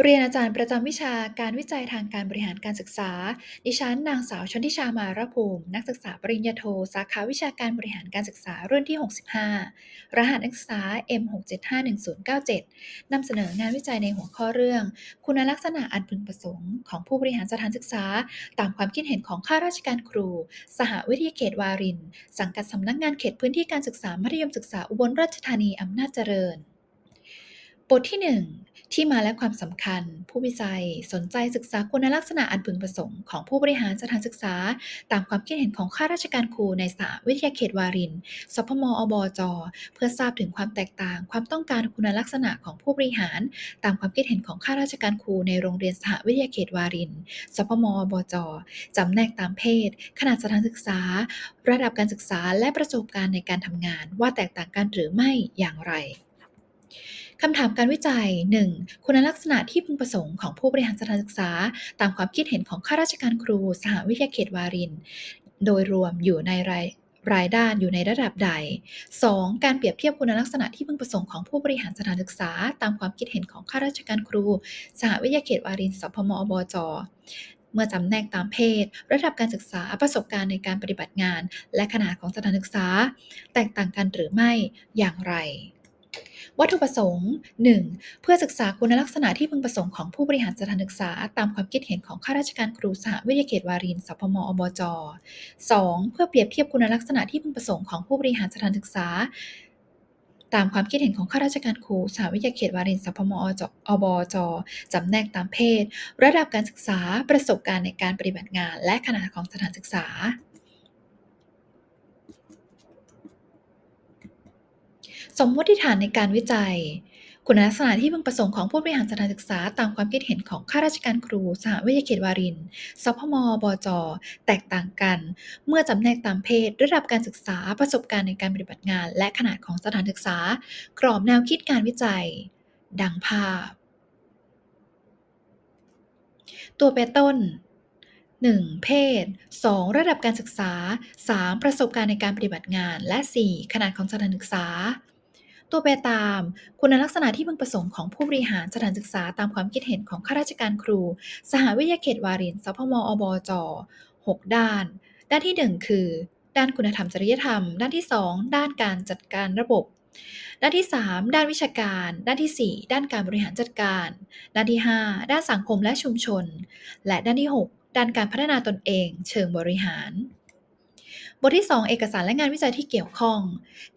เรียนอาจารย์ประจำวิชาการวิจัยทางการบริหารการศึกษา ดิฉันนางสาวชนทิชามารภูมิ นักศึกษาปริญญาโท สาขาวิชาการบริหารการศึกษารุ่นที่ 65 รหัสนักศึกษา M6751097 นำเสนองานวิจัยในหัวข้อเรื่อง คุณลักษณะอันพึงประสงค์ของผู้บริหารสถานศึกษา ตามความคิดเห็นของข้าราชการครู สหวิทยาเขตวาริน สังกัดสำนักงานเขตพื้นที่การศึกษามัธยมศึกษาอุบลราชธานีอำนาจเจริญ บทที่ 1 ที่มาและความสำคัญ ผู้วิจัยสนใจศึกษาคุณลักษณะอันพึงประสงค์ของผู้บริหารสถานศึกษา ตามความคิดเห็นของข้าราชการครูในสหวิทยาเขตวารินสพมอบจ เพื่อทราบถึงความแตกต่าง ความต้องการคุณลักษณะของผู้บริหาร ตามความคิดเห็นของข้าราชการครูในโรงเรียนสหวิทยาเขตวารินสพมอบจจำแนกตามเพศ ขนาดสถานศึกษา ระดับการศึกษาและประสบการณ์ในการทำงาน ว่าแตกต่างกันหรือไม่อย่างไร คำถามการวิจัย 1. คุณลักษณะที่พึงประสงค์ของผู้บริหารสถานศึกษา ตามความคิดเห็นของข้าราชการครู สหวิทยาเขตวาริน โดยรวมอยู่ในรายรายด้านอยู่ในระดับใด 2. การเปรียบเทียบคุณลักษณะที่พึงประสงค์ของผู้บริหารสถานศึกษา ตามความคิดเห็นของข้าราชการครู สหวิทยาเขตวารินสพมอบจ เมื่อจำแนกตามเพศ ระดับการศึกษาประสบการณ์ในการปฏิบัติงาน และขนาดของสถานศึกษา แตกต่างกันหรือไม่อย่างไร วัตถุประสงค์ 1. เพื่อศึกษาคุณลักษณะที่พึงประสงค์ของผู้บริหารสถานศึกษา ตามความคิดเห็นของข้าราชการครูสหวิทยาเขตวารินสพมอบจ 2. เพื่อเปรียบเทียบคุณลักษณะที่พึงประสงค์ของผู้บริหารสถานศึกษา ตามความคิดเห็นของข้าราชการครูสหวิทยาเขตวารินสพมอจอบจจำแนกตามเพศ ระดับการศึกษาประสบการณ์ในการปฏิบัติงาน และขนาดของสถานศึกษา สมมติฐานในการวิจัย คุณลักษณะที่พึงประสงค์ของผู้บริหารสถานศึกษาตามความคิดเห็นของข้าราชการครู สหวิทยาเขตวารินสพมบจ แตกต่างกัน เมื่อจำแนกตามเพศ ระดับการศึกษา ประสบการณ์ในการปฏิบัติงาน และขนาดของสถานศึกษา กรอบแนวคิดการวิจัย ดังภาพ ตัวแปรต้น 1. เพศ 2. ระดับการศึกษา 3. ประสบการณ์ในการปฏิบัติงาน และ 4. ขนาดของสถานศึกษา ตัวแปรตาม คุณลักษณะที่พึงประสงค์ของผู้บริหารสถานศึกษาตามความคิดเห็นของข้าราชการครู สหวิทยาเขตวารินสพมอบจ6 ด้าน ด้านที่ 1 คือ ด้านคุณธรรมจริยธรรม ด้านที่ 2 ด้านการจัดการระบบ ด้านที่ 3 ด้านวิชาการ ด้านที่ 4 ด้านการบริหารจัดการ ด้านที่ 5 ด้านสังคมและชุมชน และด้านที่ 6 ด้านการพัฒนาตนเอง เชิงบริหาร บทที่ 2 เอกสารและงานวิจัยที่เกี่ยวข้อง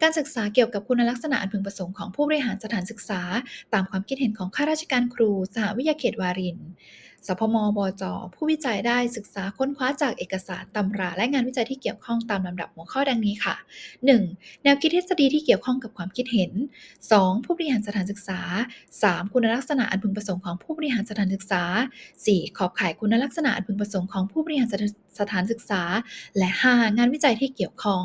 การศึกษาเกี่ยวกับคุณลักษณะอันพึงประสงค์ของผู้บริหารสถานศึกษา ตามความคิดเห็นของข้าราชการครู สหวิทยาเขตวาริน สพมบจ ผู้วิจัยได้ศึกษาค้นคว้าจากเอกสารตำรา และงานวิจัยที่เกี่ยวข้องตามลำดับหัวข้อดังนี้ค่ะ 1. แนวคิดทฤษฎีที่เกี่ยวข้องกับความคิดเห็น 2. ผู้บริหารสถานศึกษา 3. คุณลักษณะอันพึงประสงค์ของผู้บริหารสถานศึกษา 4. ขอบข่ายคุณลักษณะอันพึงประสงค์ของผู้บริหารสถานศึกษา และ 5. งานวิจัยที่เกี่ยวข้อง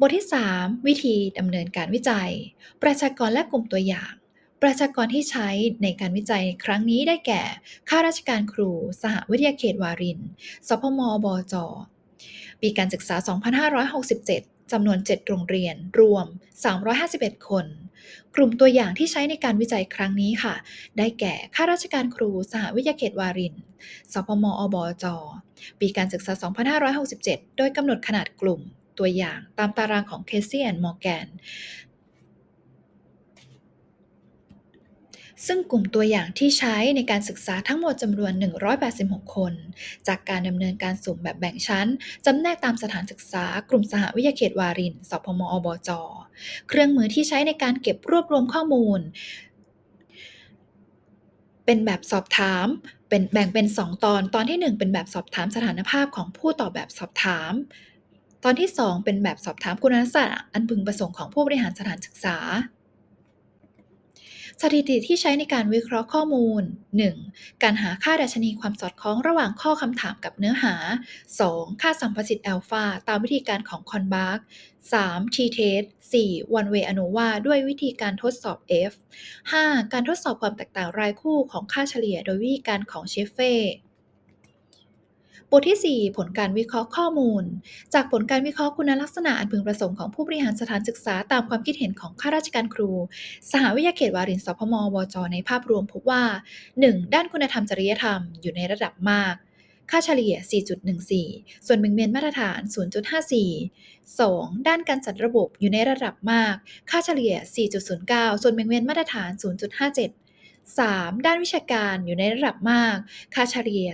บทที่ 3 วิธีดำเนินการวิจัย ประชากรและกลุ่มตัวอย่าง ประชากรที่ใช้ในการวิจัยครั้งนี้ได้แก่ ข้าราชการครู สหวิทยาเขตวารินสพมบจ ปีการศึกษา 2567 จำนวน 7 โรงเรียน รวม 351 คน กลุ่มตัวอย่างที่ใช้ในการวิจัยครั้งนี้ค่ะ ได้แก่ ข้าราชการครู สหวิทยาเขตวารินสพมอบจ ปีการศึกษา 2567 โดยกำหนดขนาดกลุ่มตัวอย่างตามตารางของ Casey and Morgan ซึ่งกลุ่มตัวอย่างที่ใช้ในการศึกษาทั้งหมดจำนวน 186 คน จากการดำเนินการสุ่มแบบแบ่งชั้น จำแนกตามสถานศึกษากลุ่มสหวิทยาเขตวารินสพมอบจ เครื่องมือที่ใช้ในการเก็บรวบรวมข้อมูล เป็นแบบสอบถามเป็นแบ่งเป็น 2 ตอน ตอนที่ 1 เป็นแบบสอบถามสถานภาพของผู้ตอบแบบสอบถาม ตอนที่ 2 เป็นแบบสอบถามคุณลักษณะอันพึงประสงค์ของผู้บริหารสถานศึกษา สถิติที่ใช้ในการวิเคราะห์ข้อมูล 1. การหาค่าดัชนีความสอดคล้องระหว่างข้อคำถามกับเนื้อหา 2. ค่าสัมประสิทธิ์อัลฟาตามวิธีการของคอนบาร์ก 3. t-test 4. one way ANOVA ด้วยวิธีการทดสอบ F 5. การทดสอบความแตกต่างรายคู่ของค่าเฉลี่ยโดยวิธีการของเชฟเฟ่ บทที่ 4 ผลการวิเคราะห์ข้อมูล จากผลการวิเคราะห์คุณลักษณะอันพึงประสงค์ของผู้บริหารสถานศึกษาตามความคิดเห็นของข้าราชการครู สหวิทยาเขตวารินสพมวจ ในภาพรวมพบว่า 1. ด้านคุณธรรมจริยธรรมอยู่ในระดับมาก ค่าเฉลี่ย 4.14 ส่วนแบ่งเบนมาตรฐาน 0.54 2. ด้านการจัดระบบอยู่ในระดับมาก ค่าเฉลี่ย 4.09 ส่วนแบ่งเบนมาตรฐาน 0.57 3. ด้านวิชาการอยู่ในระดับมาก ค่าเฉลี่ย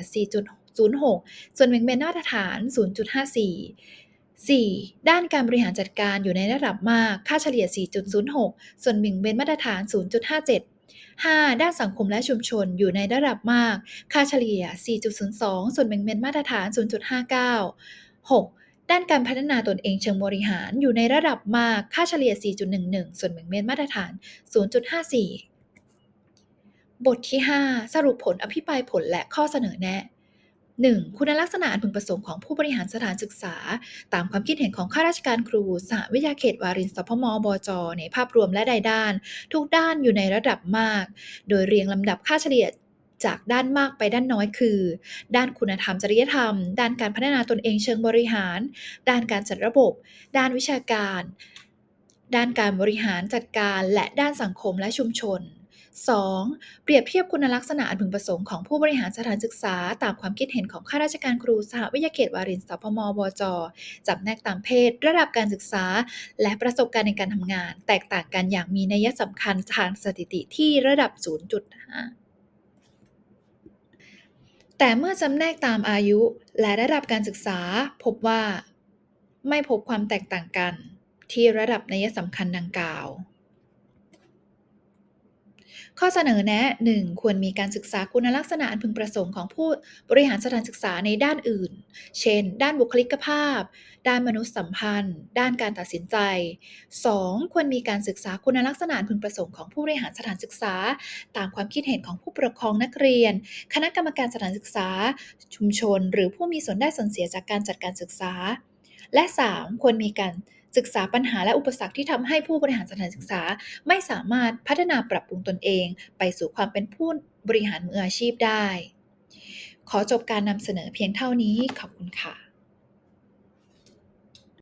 4.06 ส่วนแบ่งเบนมาตรฐาน 0.54 4. ด้านการบริหารจัดการอยู่ในระดับมาก ค่าเฉลี่ย 4.06 ส่วนแบ่งเบนมาตรฐาน 0.57 5. ด้านสังคมและชุมชนอยู่ในระดับมาก ค่าเฉลี่ย 4.02 ส่วนแบ่งเบนมาตรฐาน 0.59 6. ด้านการพัฒนาตนเองเชิงบริหารอยู่ในระดับมาก ค่าเฉลี่ย 4.11 ส่วนแบ่งเบนมาตรฐาน 0.54 บทที่ 5 สรุปผลอภิปรายผลและข้อเสนอแนะ 1. คุณลักษณะอันพึงประสงค์ของผู้บริหารสถานศึกษา ตามความคิดเห็นของข้าราชการครู สหวิทยาเขตวารินสพมบจ ในภาพรวมและใดด้าน ทุกด้านอยู่ในระดับมาก โดยเรียงลำดับค่าเฉลี่ยจากด้านมากไปด้านน้อยคือ ด้านคุณธรรมจริยธรรม ด้านการพัฒนาตนเองเชิงบริหาร ด้านการจัดระบบ ด้านวิชาการ ด้านการบริหารจัดการ และด้านสังคมและชุมชน 2. เปรียบเทียบคุณลักษณะอันพึงประสงค์ของผู้บริหารสถานศึกษา ตามความคิดเห็นของข้าราชการครูสหวิทยาเขตวารินสพมวจจำแนกตามเพศ ระดับการศึกษา และประสบการณ์ในการทำงาน แตกต่างกันอย่างมีนัยสำคัญทางสถิติที่ระดับ 0.5แต่เมื่อจำแนกตามอายุและระดับการศึกษา พบว่า ไม่พบความแตกต่างกัน ที่ระดับนัยสำคัญดังกล่าว ข้อเสนอแนะ 1. ควรมีการศึกษาคุณลักษณะอันพึงประสงค์ของผู้บริหารสถานศึกษาในด้านอื่น เช่น ด้านบุคลิกภาพ ด้านมนุษยสัมพันธ์ ด้านการตัดสินใจ 2. ควรมีการศึกษาคุณลักษณะอันพึงประสงค์ของผู้บริหารสถานศึกษา ตามความคิดเห็นของผู้ปกครองนักเรียน คณะกรรมการสถานศึกษา ชุมชน หรือผู้มีส่วนได้ส่วนเสียจากการจัดการศึกษา และ 3. ควรมีการ ศึกษาปัญหาและอุปสรรคที่ทำให้ผู้บริหารสถานศึกษา ไม่สามารถพัฒนาปรับปรุงตนเอง ไปสู่ความเป็นผู้บริหารมืออาชีพได้ ขอจบการนำเสนอเพียงเท่านี้ขอบคุณค่ะ